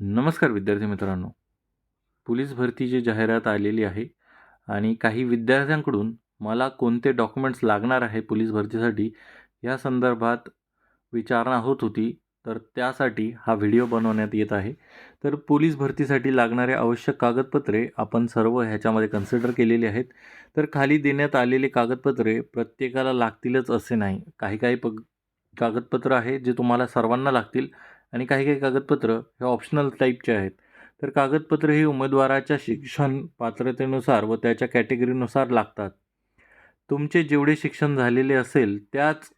नमस्कार विद्यार्थी मित्रांनो. पोलीस भरतीची जाहिरात आलेली आहे आणि काही विद्यार्थ्यांकडून मला कोणते डॉक्युमेंट्स लागणार आहे पोलीस भरतीसाठी या संदर्भात विचारणा होत होती तर त्यासाठी हा व्हिडिओ बनवण्यात येत आहे. तर पोलीस भरतीसाठी लागणारे आवश्यक कागदपत्रे आपण सर्व ह्याच्यामध्ये कन्सिडर केलेली आहेत. तर खाली देण्यात आलेले कागदपत्रे प्रत्येकाला लागतीलच असे नाही. काही काही प कागदपत्र आहे जे तुम्हाला सर्वांना लागतील. आणि काही काही कागदपत्र हे ऑप्शनल टाईपचे आहेत. तर कागदपत्र ही उमेदवाराच्या शिक्षण पात्रतेनुसार व त्याच्या कॅटेगरीनुसार लागतात. तुमचे जेवढे शिक्षण झालेले असेल त्याच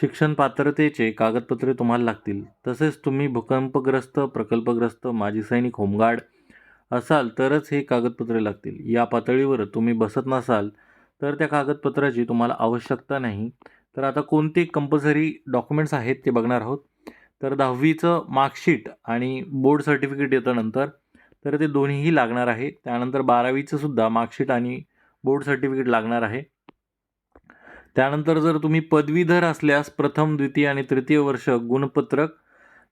शिक्षण पात्रतेचे कागदपत्रे तुम्हाला लागतील. तसेच तुम्ही भूकंपग्रस्त प्रकल्पग्रस्त माजी सैनिक होमगार्ड असाल तरच हे कागदपत्रे लागतील. या पातळीवर तुम्ही बसत नसाल तर त्या कागदपत्राची तुम्हाला आवश्यकता नाही. तर आता कोणते कंपल्सरी डॉक्युमेंट्स आहेत ते बघणार आहोत? तर दहावीचं मार्कशीट आणि बोर्ड सर्टिफिकेट येतं नंतर तर ते दोन्हीही लागणार आहे. त्यानंतर बारावीचं सुद्धा मार्कशीट आणि बोर्ड सर्टिफिकेट लागणार आहे. त्यानंतर जर तुम्ही पदवीधर असल्यास प्रथम द्वितीय आणि तृतीय वर्ष गुणपत्रक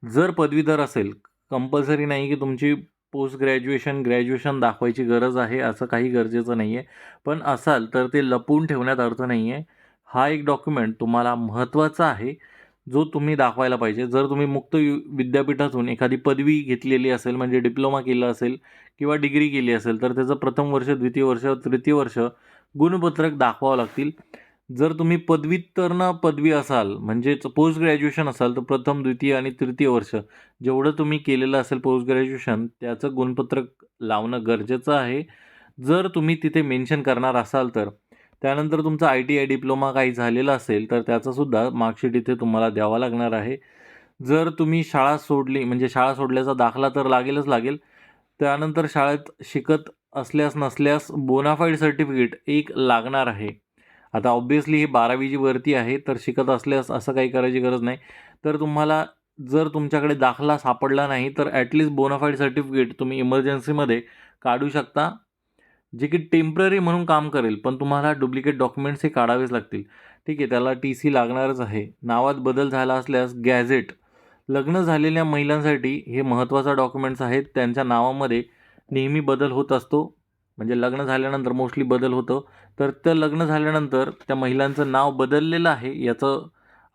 जर पदवीधर असेल कंपल्सरी नाही की तुमची पोस्ट ग्रॅज्युएशन ग्रॅज्युएशन दाखवायची गरज आहे असं काही गरजेचं नाही आहे पण असाल तर ते लपवून ठेवण्यात अर्थ नाही आहे हा एक डॉक्युमेंट तुम्हाला महत्त्वाचा आहे. जो तुम्ही दाखवायला पाहिजे. जर तुम्ही मुक्त यु विद्यापीठातून एखादी पदवी घेतलेली असेल म्हणजे डिप्लोमा केला असेल किंवा डिग्री केली असेल तर त्याचं प्रथम वर्ष द्वितीय वर्ष तृतीय वर्ष गुणपत्रक दाखवावं लागतील. जर तुम्ही पदव्युत्तर पदवी असाल म्हणजेच पोस्ट ग्रॅज्युएशन असाल तर प्रथम द्वितीय आणि तृतीय वर्ष जेवढं तुम्ही केलेलं असेल पोस्ट ग्रॅज्युएशन त्याचं गुणपत्रक लावणं गरजेचं आहे. जर तुम्ही तिथे मेन्शन करणार असाल तर त्यानंतर तुमचा आय टी आय डिप्लोमा काही झालेला असेल तर त्याचासुद्धा मार्कशीट इथे तुम्हाला द्यावा लागणार आहे. जर तुम्ही शाळा सोडली म्हणजे शाळा सोडल्याचा दाखला तर लागेलच लागेल. त्यानंतर शाळेत शिकत असल्यास नसल्यास बोनाफाईड सर्टिफिकेट एक लागणार आहे. आता ऑब्वियसली ही बारावीची वरती आहे तर शिकत असल्यास असं काही करायची गरज नाही. तर तुम्हाला जर तुमच्याकडे दाखला सापडला नाही तर ॲटलिस्ट बोनाफाईड सर्टिफिकेट तुम्ही इमर्जन्सीमध्ये काढू शकता. जे की टेंपररी म्हणून काम करेल पण तुम्हाला डुप्लिकेट डॉक्युमेंट्स हे काढावेच लागतील. ठीक आहे त्याला टी सी लागणारच आहे. नावात बदल झाला असल्यास गॅझेट. लग्न झालेल्या महिलांसाठी हे महत्त्वाचा डॉक्युमेंट्स आहेत. त्यांच्या नावामध्ये नेहमी बदल होत असतो. म्हणजे लग्न झाल्यानंतर मोस्टली बदल होतं. तर त्या लग्न झाल्यानंतर त्या महिलांचं नाव बदललेलं आहे. याचं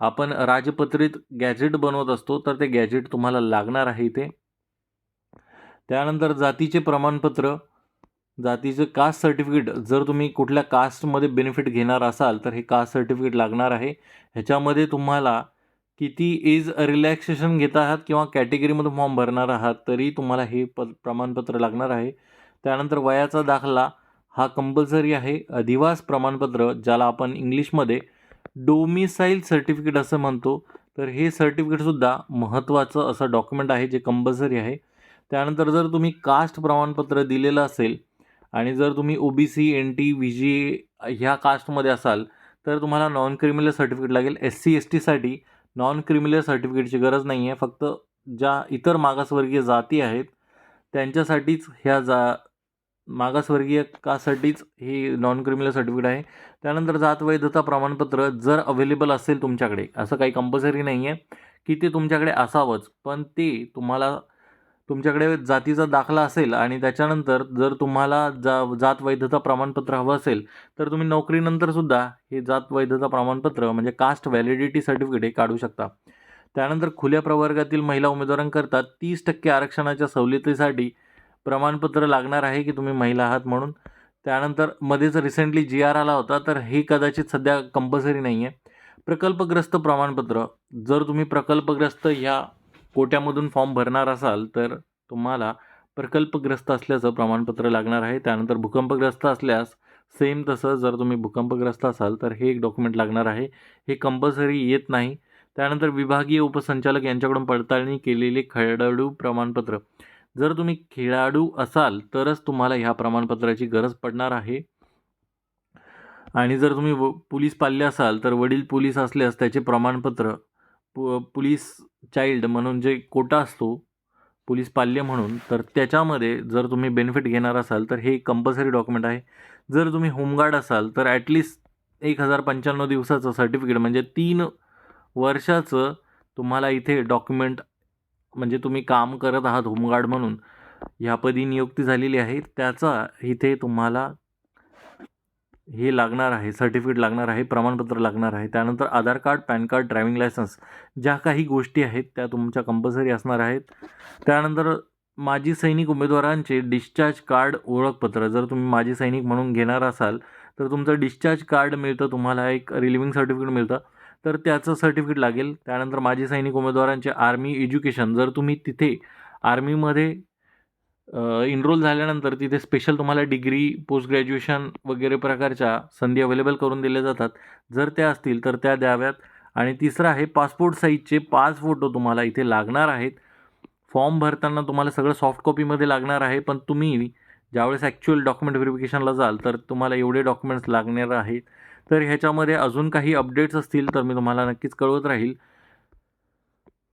आपण राजपत्रित गॅझेट बनवत असतो. तर ते गॅझेट तुम्हाला लागणार आहे इथे. त्यानंतर जातीचे प्रमाणपत्र. जातीचं कास्ट सर्टिफिकेट जर तुम्ही कुठल्या कास्टमध्ये बेनिफिट घेणार असाल तर हे कास्ट सर्टिफिकेट लागणार आहे. ह्याच्यामध्ये तुम्हाला किती एज रिलॅक्सेशन घेत आहात किंवा कॅटेगरीमध्ये फॉर्म भरणार आहात तरी तुम्हाला हे प प्रमाणपत्र लागणार आहे. त्यानंतर वयाचा दाखला हा कंपल्सरी आहे. अधिवास प्रमाणपत्र ज्याला आपण इंग्लिशमध्ये डोमिसाईल सर्टिफिकेट असं म्हणतो तर हे सर्टिफिकेटसुद्धा महत्त्वाचं असं डॉक्युमेंट आहे जे कंपल्सरी आहे. त्यानंतर जर तुम्ही कास्ट प्रमाणपत्र दिलेलं असेल आणि जर तुम्ही O B C N T V J ह्या कास्टमध्ये असाल तर तुम्हाला नॉन क्रिमिनल सर्टिफिकेट लागेल. एस सी एस टीसाठी नॉन क्रिमिनल सर्टिफिकेटची गरज नाही आहे फक्त ज्या इतर मागासवर्गीय जाती आहेत त्यांच्यासाठीच ह्या जा मागासवर्गीय कासाठीच ही नॉन क्रिमिनल सर्टिफिकेट आहे. त्यानंतर जात वैधता प्रमाणपत्र जर अवेलेबल असेल तुमच्याकडे असं काही कंपल्सरी नाही आहे की ते तुमच्याकडे असावंच. पण ते तुम्हाला तुमच्याकडे जातीचा दाखला असेल आणि त्याच्यानंतर जर तुम्हाला जा जात वैधता प्रमाणपत्र हवं असेल तर तुम्ही नोकरीनंतरसुद्धा हे जात वैधता प्रमाणपत्र म्हणजे कास्ट व्हॅलिडिटी सर्टिफिकेट हे काढू शकता. त्यानंतर खुल्या प्रवर्गातील महिला उमेदवारांकरता तीस टक्के आरक्षणाच्या सवलतीसाठी प्रमाणपत्र लागणार आहे की तुम्ही महिला आहात म्हणून. त्यानंतर मध्येच रिसेंटली जी आर आला होता तर हे कदाचित सध्या कंपल्सरी नाही आहे प्रकल्पग्रस्त प्रमाणपत्र जर तुम्ही प्रकल्पग्रस्त ह्या कोट्यामधून फॉर्म भरणार असाल तर तुम्हाला प्रकल्पग्रस्त असल्याचं प्रमाणपत्र लागणार आहे. त्यानंतर भूकंपग्रस्त असल्यास सेम तसं जर तुम्ही भूकंपग्रस्त असाल तर हे एक डॉक्युमेंट लागणार आहे. हे कंपल्सरी येत नाही. त्यानंतर विभागीय उपसंचालक यांच्याकडून पडताळणी केलेले खेळाडू प्रमाणपत्र. जर तुम्ही खेळाडू असाल तरच तुम्हाला ह्या प्रमाणपत्राची गरज पडणार आहे. आणि जर तुम्ही व पोलीस पाल्य असाल तर वडील पोलीस असल्यास त्याचे प्रमाणपत्र पु पुलीस चाइल्ड म्हणून जे कोटा असतो पोलीस पाल्य म्हणून तर त्याच्यामध्ये जर तुम्ही बेनिफिट घेणार असाल तर हे कंपल्सरी डॉक्युमेंट आहे. जर तुम्ही होमगार्ड असाल तर ॲटलिस्ट एक हजार पंच्याण्णव दिवसाचं सर्टिफिकेट म्हणजे तीन वर्षाचं तुम्हाला इथे डॉक्युमेंट म्हणजे तुम्ही काम करत आहात होमगार्ड म्हणून ह्यापदी नियुक्ती झालेली आहे. त्याचा इथे तुम्हाला हे लागणार आहे सर्टिफिकेट लागणार आहे प्रमाणपत्र लागणार आहे. त्यानंतर Aadhaar card PAN card driving licence ज्या काही गोष्टी आहेत त्या तुमच्या कंपल्सरी असणार आहेत. त्यानंतर माजी सैनिक उमेदवारांचे डिस्चार्ज कार्ड ओळखपत्र. जर तुम्ही माजी सैनिक म्हणून घेणार असाल तर तुमचं डिस्चार्ज कार्ड मिळतं तुम्हाला एक रिलिव्हिंग सर्टिफिकेट मिळतं. तर त्याचं सर्टिफिकेट लागेल. त्यानंतर माजी सैनिक उमेदवारांचे आर्मी एज्युकेशन जर तुम्ही तिथे आर्मीमध्ये इनरोल झाल्यानंतर तिथे स्पेशल तुम्हाला डिग्री पोस्ट ग्रॅज्युएशन वगैरे प्रकारच्या संधी अवेलेबल करून दिल्या जातात. जर त्या असतील तर त्या द्याव्यात. आणि तिसरं आहे पासपोर्ट साईजचे पाच फोटो तुम्हाला इथे लागणार आहेत. फॉर्म भरताना तुम्हाला सगळं सॉफ्ट कॉपीमध्ये लागणार आहे पण तुम्ही ज्यावेळेस ॲक्च्युअल डॉक्युमेंट व्हेरिफिकेशनला जाल तर तुम्हाला एवढे डॉक्युमेंट्स लागणार आहेत. तर ह्याच्यामध्ये अजून काही अपडेट्स असतील तर मी तुम्हाला नक्कीच कळवत राहील.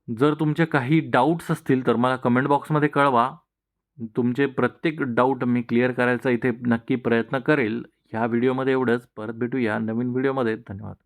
जर तुमचे काही डाऊट्स असतील तर मला कमेंट बॉक्समध्ये कळवा. तुमचे प्रत्येक डाऊट मी क्लिअर करायचा इथे नक्की प्रयत्न करेल. ह्या व्हिडिओमध्ये एवढंच. परत भेटूया नवीन व्हिडिओमध्ये धन्यवाद.